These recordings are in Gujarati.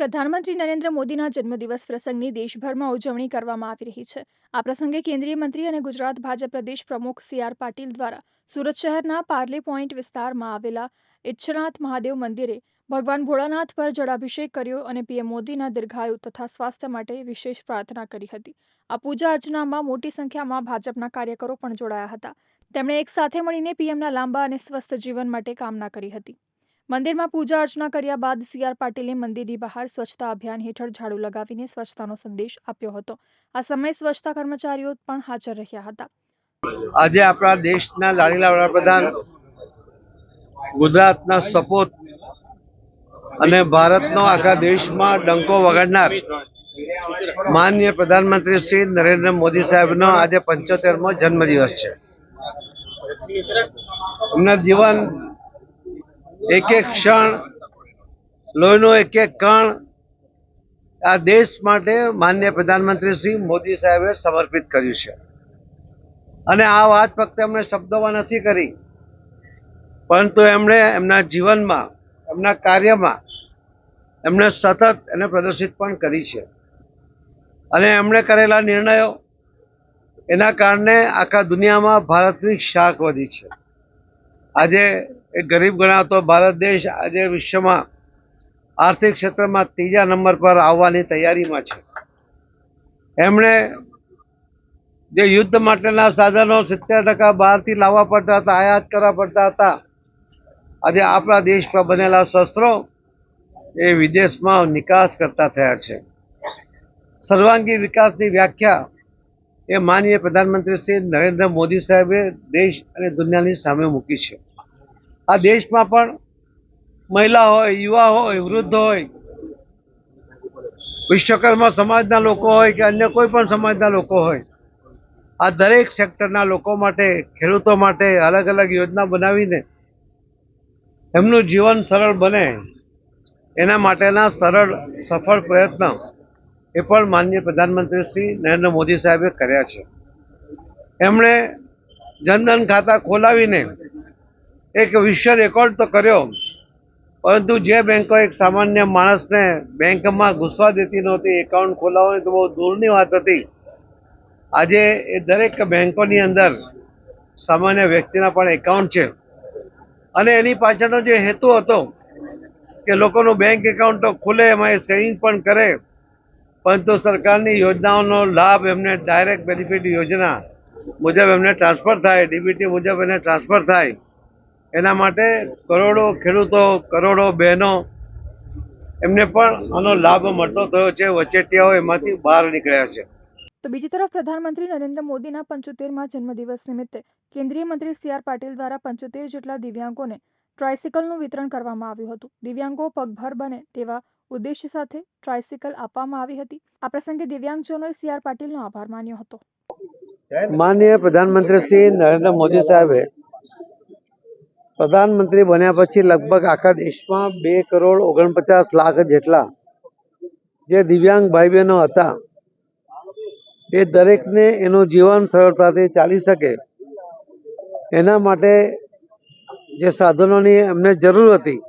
પ્રધાનમંત્રી નરેન્દ્ર મોદીના જન્મદિવસ પ્રસંગની દેશભરમાં ઉજવણી કરવામાં આવી રહી છે. આ પ્રસંગે કેન્દ્રીય મંત્રી અને ગુજરાત ભાજપ પ્રદેશ પ્રમુખ સી આર પાટીલ દ્વારા સુરત શહેરના પાર્લે પોઈન્ટ વિસ્તારમાં આવેલા ઇચ્છનાથ મહાદેવ મંદિરે ભગવાન ભોળાનાથ પર જળાભિષેક કર્યો અને પીએમ મોદીના દીર્ઘાયુ તથા સ્વાસ્થ્ય માટે વિશેષ પ્રાર્થના કરી હતી. આ પૂજા અર્ચનામાં મોટી સંખ્યામાં ભાજપના કાર્યકરો પણ જોડાયા હતા. તેમણે એક સાથે મળીને પીએમના લાંબા અને સ્વસ્થ જીવન માટે કામના કરી હતી. મંદિરમાં પૂજા અર્ચના કર્યા બાદ સી આર પાટીલે મંદિરની બહાર સ્વચ્છતા અભિયાન હેઠળ ઝાડુ લગાવીને સ્વચ્છતાનો સંદેશ આપ્યો હતો. આ સમયે સ્વચ્છતા કર્મચારીઓ પણ હાજર રહ્યા હતા. આજે આપણા દેશના લાડીલા વડાપ્રધાન ગુજરાતના સપોત અને ભારતનો આખા દેશમાં ડંકો વગાડનાર માનનીય પ્રધાનમંત્રી શ્રી નરેન્દ્ર મોદી સાહેબનો આજે પંચોતેરમો જન્મદિવસ છે. એમના જીવન એક એક ક્ષણ, લોહીનો એક એક કણ આ દેશ માટે માન્ય પ્રધાનમંત્રી શ્રી મોદી સાહેબે સમર્પિત કર્યું છે. અને આ વાત ફક્ત એમણે શબ્દોમાં નથી કરી, પરંતુ એમણે એમના જીવનમાં, એમના કાર્યમાં એમણે સતત એને પ્રદર્શિત પણ કરી છે. અને એમણે કરેલા નિર્ણયો એના કારણે આખા દુનિયામાં ભારતની શાખ વધી છે. આજે એક ગરીબ ગણાતો ભારત દેશ આજે વિશ્વમાં આર્થિક ક્ષેત્રમાં ત્રીજા નંબર પર આવવાની તૈયારીમાં છે. એમણે જે યુદ્ધ માટેના સાધનો સિત્તેર ટકા બહારથી લાવવા પડતા હતા, આયાત કરવા પડતા હતા, આજે આપણા દેશ પર બનેલા શસ્ત્રો એ વિદેશમાં નિકાસ કરતા થયા છે. સર્વાંગી વિકાસની વ્યાખ્યા એ માનનીય પ્રધાનમંત્રી શ્રી નરેન્દ્ર મોદી સાહેબે દેશ અને દુનિયાની સામે મૂકી છે. આ દેશમાં પણ મહિલા હોય, યુવા હોય, વૃદ્ધ હોય, વિશ્વકર્મા સમાજના લોકો હોય કે અન્ય કોઈ પણ સમાજના લોકો હોય, આ દરેક સેક્ટરના લોકો માટે, ખેડૂતો માટે અલગ અલગ યોજના બનાવીને એમનું જીવન સરળ બને, એના માટેના સરળ, સફળ પ્રયત્ન એ પણ માનનીય પ્રધાનમંત્રી શ્રી નરેન્દ્ર મોદી સાહેબે કર્યા છે. એમણે જનધન ખાતા ખોલાવીને એક વિશ્વ રેકોર્ડ તો કર્યો, પરંતુ જે બેંકો એક સામાન્ય માણસને બેંકમાં ઘૂસવા દેતી નહોતી, એકાઉન્ટ ખોલાવવાની તો બહુ દૂરની વાત હતી. આજે એ દરેક બેંકોની અંદર સામાન્ય વ્યક્તિના પણ એકાઉન્ટ છે. અને એની પાછળનો જે હેતુ હતો કે લોકોનું બેંક એકાઉન્ટ તો ખુલે, એમાં એ સેવિંગ પણ કરે, પરંતુ સરકારની યોજનાઓનો લાભ એમને ડાયરેક્ટ બેનિફિટ યોજના મુજબ એમને ટ્રાન્સફર થાય, ડીબીટી મુજબ એને ટ્રાન્સફર થાય. એના માટે કરોડો ખેડૂતો કરોડો બહેનો એમને પણ આનો લાભ મળતો થયો છે. વચેટિયાઓ એમાંથી બહાર નીકળ્યા છે. તો બીજી તરફ પ્રધાનમંત્રી નરેન્દ્ર મોદીના પંચોતેરમાં જન્મદિવસ નિમિત્તે કેન્દ્રીય મંત્રી સી આર પાટીલ દ્વારા પંચોતેર જેટલા દિવ્યાંગોને ટ્રાયસિકલનું વિતરણ કરવામાં આવ્યું હતું. દિવ્યાંગો પગભર બને તેવા ઉદ્દેશ્ય સાથે ટ્રાયસિકલ આપવામાં આવી હતી. આ પ્રસંગે દિવ્યાંગજનોએ સી આર પાટીલનો આભાર માન્યો હતો. માનનીય પ્રધાનમંત્રી શ્રી નરેન્દ્ર મોદી સાહેબે પ્રધાનમંત્રી બન્યા પછી લગભગ આખા દેશમાં બે કરોડ ઓગણપચાસ લાખ જેટલા જે દિવ્યાંગ ભાઈ બહેનો હતા, એ દરેકને એનું જીવન સરળતાથી ચાલી શકે. એના માટે જે સાધનોની એમને જરૂર હતી,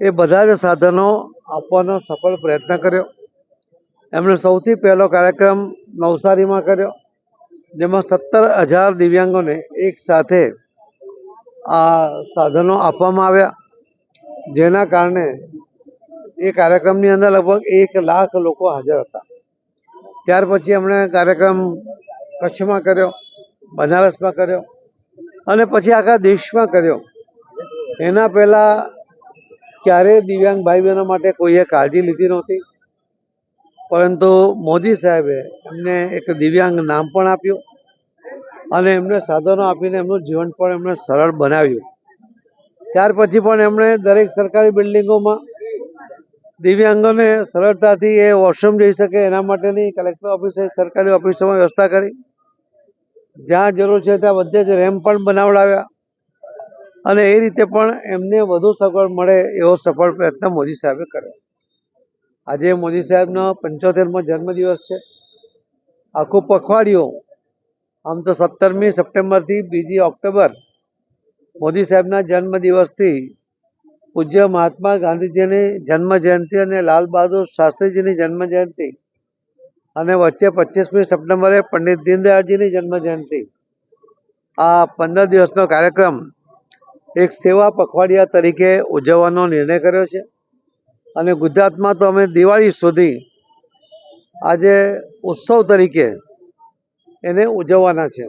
એ બધા જ સાધનો આપવાનો સફળ પ્રયત્ન કર્યો. એમણે સૌથી પહેલો કાર્યક્રમ નવસારીમાં કર્યો, જેમાં સત્તર હજાર દિવ્યાંગોને એક સાથે આ સાધનો આપવામાં આવ્યા. જેના કારણે એ કાર્યક્રમની અંદર લગભગ એક લાખ લોકો હાજર હતા. ત્યાર પછી એમણે કાર્યક્રમ કચ્છમાં કર્યો, બનારસમાં કર્યો અને પછી આખા દેશમાં કર્યો. એના પહેલાં ક્યારેય દિવ્યાંગ ભાઈ બહેનો માટે કોઈએ કાળજી લીધી નહોતી. પરંતુ મોદી સાહેબે એમને એક દિવ્યાંગ નામ પણ આપ્યું. અને એમને સાધનો આપીને એમનું જીવન પણ એમણે સરળ બનાવ્યું. ત્યાર પછી પણ એમણે દરેક સરકારી બિલ્ડિંગોમાં દિવ્યાંગોને સરળતાથી એ વોશરૂમ જઈ શકે એના માટેની કલેક્ટર ઓફિસે, સરકારી ઓફિસોમાં વ્યવસ્થા કરી. જ્યાં જરૂર છે ત્યાં બધે જ રેમ્પ પણ બનાવડાવ્યા. અને એ રીતે પણ એમને વધુ સગવડ મળે એવો સફળ પ્રયત્ન મોદી સાહેબે કર્યો. આજે મોદી સાહેબનો પંચોતેરમો જન્મદિવસ છે. આખું પખવાડિયું આમ તો સત્તરમી સપ્ટેમ્બરથી બીજી ઓક્ટોબર મોદી સાહેબના જન્મદિવસથી પૂજ્ય મહાત્મા ગાંધીજીની જન્મ જયંતિ અને લાલ બહાદુર શાસ્ત્રીજીની જન્મ જયંતિ અને વચ્ચે પચીસમી સપ્ટેમ્બરે પંડિત દીનદયાળજીની જન્મ જયંતિ આ પંદર દિવસનો કાર્યક્રમ એક સેવા પખવાડિયા તરીકે ઉજવવાનો નિર્ણય કર્યો છે અને ગુજરાતમાં તો અમે દિવાળી સુધી આજે ઉત્સવ તરીકે એને ઉજવવાના છે.